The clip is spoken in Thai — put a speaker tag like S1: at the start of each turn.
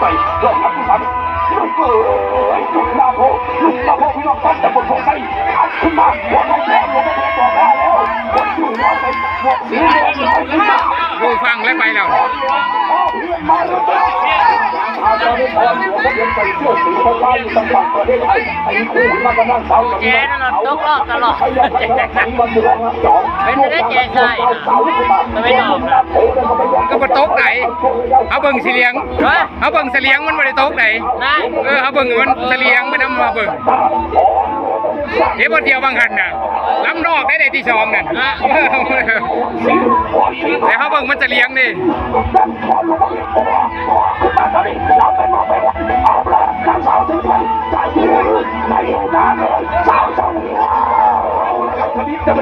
S1: ใจยอมรับทุกท่านลูกเอ๋ยลูกนาโพลูกนาโพพี่น้องท่านจะหบนสงสัยขึ้นมาหัวต้องแพ้หัวต้องแพ้ต่อได้แล้วคนอยู่หัวเป็นหัวเสีฟ้ดู
S2: ฟังแล้วไปแล้ว
S1: แเกัประทศอน
S3: แกนตกรอบตลอด
S1: เป็นได้แจกได้ทำไม่ตอบนะ
S2: เอาเบิ่งสิเลียง
S3: เอา
S2: เบิ่งเสลียงมันบ่ได้ตกไหนเออเอาเบิ่งมันเสลียงมันนำมาเบิ่งเดี๋ยวบ่เดียวบางหันน่ะล้ำนอกได้ในที่ชองนั่นแต่เขาเบิ่งมัน
S1: จะเลี้ยงนี่